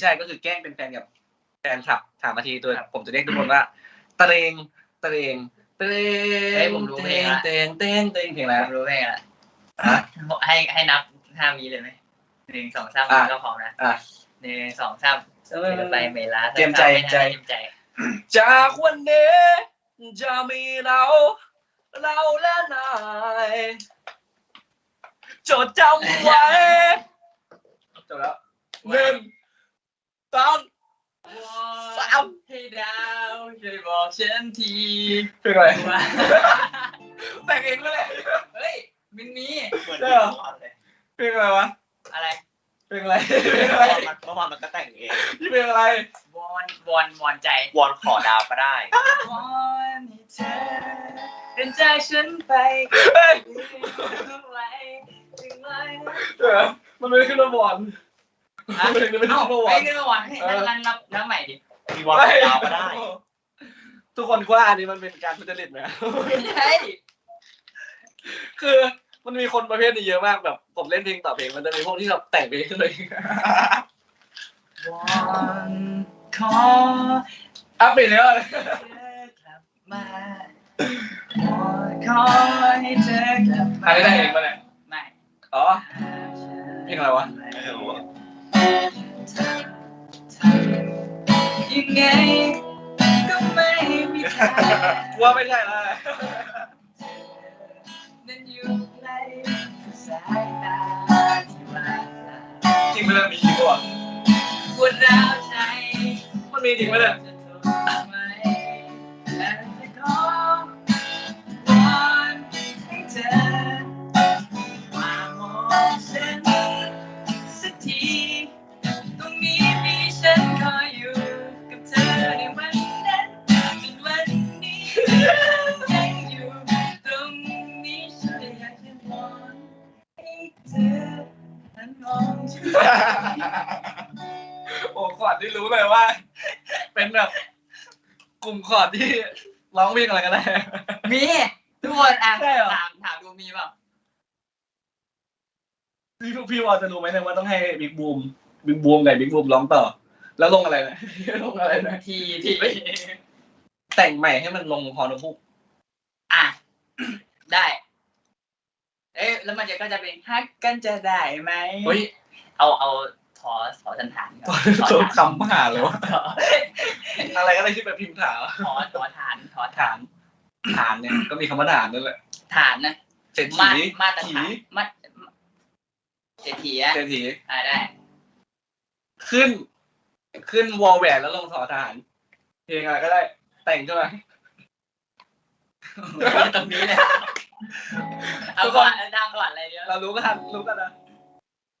ใช่ก็คือแกล้งเป็นแฟนกับแฟนคลับสามนาทีตัวผมจะเรียกทุกคนว่าตะเรงตะเรงตะเรงเฮ้ยผมรู้เตเพลงงละเตงเตงเตงเพลงอะไรผมรู้เพลงละฮะให้ให้นับห้าวิเลยไหมหนึ่งสองสามอะก็พร้อมนะอะหนึ่งสองสามเดี๋ยวไปเมลาเตรียมใจไม่ทันใจเตรียมใจจากวันนี้จะมีเรา เราและนายจดจำไว้จบแล้วหนึ่ง สองสามให้ดาวช่วยบอกฉันทีเพลงอะไรว่าแต่งเองเลยเฮ้ยมันมีได้เหรอเพลงอะไรวะอะไรเพลงอะไรเพลงอะไรเมื่อวานมันก็แต่งเองที่เพลงอะไรวอนวอนวอนใจวอนขอดาวก็ได้วอนให้เธอเดินจากฉันไปเฮ้ยถึงไว้ถึงไว้เดี๋ยวมันไม่ได้ขึ้นมาบอล ฮะเพลงนี้ไม่ได้เอ้าขึ้นมาบอไม่ลได้วอนให้นั่นนั่นนับนับใหม่ดิมีวอนขอดาวก็ได้ ทุกคนว่าอันนี้มันเป็นการทุจริตไหมไม่ใช่คือมันมีคนประเภทนี้เยอะมากแบบผมเล่นเพลงต่อเพลงมันจะมีพวกที่แบบแต่งเพลงขึ้นเลยวอนขออัพไปแล้วเธอกลับมาวอนขอให้เธอกลับมาอันนี้ได้เองปะเนี่ย ไม่อ๋อ เพลงอะไรวะ ไม่รู้อะ ยังไงก็ไม่มีทางว่าไม่ใช่แล้วนั้นอยู่ในสายตาที่ว่าจริงไหมเนี่ยมีจริงปะวะปวดร้าวใจมันมีจริงไหมเนี่ะทนไหมให้เธอมามอง โอ้คอร์ดที่รู้เลยว่า เป็นแบบ กลุ่มคอร์ดที่ร้องเพลงอะไรกันแน่มี ทุกคนอะใช่เหรอ ถามถามดูมีเปล่าพี่พวกพี่วอลจะรู้ไหมเนี่ยว่าต้องให้บิ๊กบูมบิ๊กบูมกับบิ๊กบูมร้องต่อ แล้วลงอะไรนะลงอะไรนะทีทีแต่งใหม่ให้มันลงฮอนพุกอะ ได้ เอ๊ะแล้วมันจะก็จะเป็นฮักกันจะได้ไหมเฮ้ย เอาเอาถอถอสันฐานก่อนตัวถอฐานคำผ่าเลยวะถออะไรก็ได้ที่เป็นพิมพ์ถาถอถอฐานถอฐาฐานนฐานเนี่ยก็มีคำว่าฐานนั่นแหละฐานนะเศรษมาฐีมาตรถีฐานมาเศรษฐีอะเศรษฐีอ่าได้ ขึ้น ขึ้นวอลแหวนแล้วลงถอฐานเพลงอะไรก็ได้ แต่งขึ้นมาตรงนี้เลยเอาทุกคก่อนนดังก่อนอะไรเดียวเรารู้กันรู้กันนะ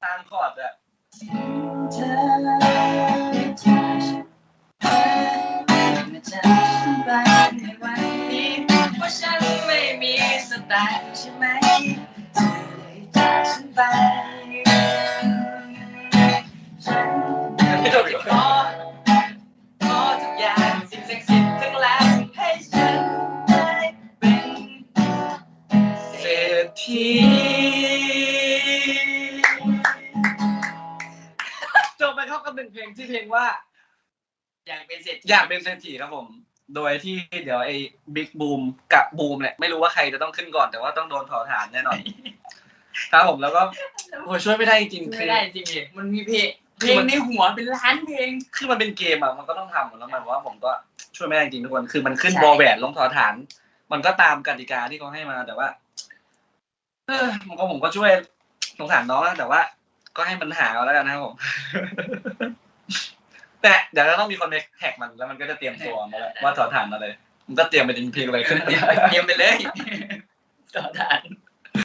ทางคอร์ดอะเธอจากฉันไปไม่จากฉันไปในวันนี้เพราะฉันไม่มีสไตล์ใช่ไหมเธอเลยจากฉันไปฉันไม่จบอีกขอขอทุกอย่างสิ่งศักดิ์สิทธิ์ทั้งหลายให้ฉันได้เป็นเศรษฐี เข้ากับหนึ่งเพลงที่เพลงว่า อยากเป็นเศรษฐีอยากเป็นเศรษฐีครับผม โดยที่เดี๋ยวไอ้บิ๊กบูมกับบูมเนี่ยไม่รู้ว่าใครจะต้องขึ้นก่อนแต่ว่าต้องโดนถอฐานแน่นอนครับผมแล้วก็โอ้ยช่วยไม่ได้จริงๆคืไม่อ ได้จริงดิมันมีเพลงเพคืลองมันในหัวเป็นล้านเพลง คือมันเป็นเกมอะมันก็ต้องทำแล้วมันว่าผมก็ช่วยไม่ได้จริงๆทุกคนคือมันขึ้นใช่ บอลแหวนลงถอฐาน มันก็ตามกติกาที่เขาให้มาแต่ว่าเออมันก็ผมก็ช่วยสงสารน้องนะแต่ว่า ก็ให้มันหาเอาแล้วกันนะครับผม แต่เดี๋ยวจะต้องมีคนไปแท็กมันแล้วมันก็จะเตรียมตัวมาแล้วว่าถอฐานมาเลย มันก็เตรียมไปเป็นเพลงอะไรขึ้นเตรียมเตรียมไปเลย ต่อทาน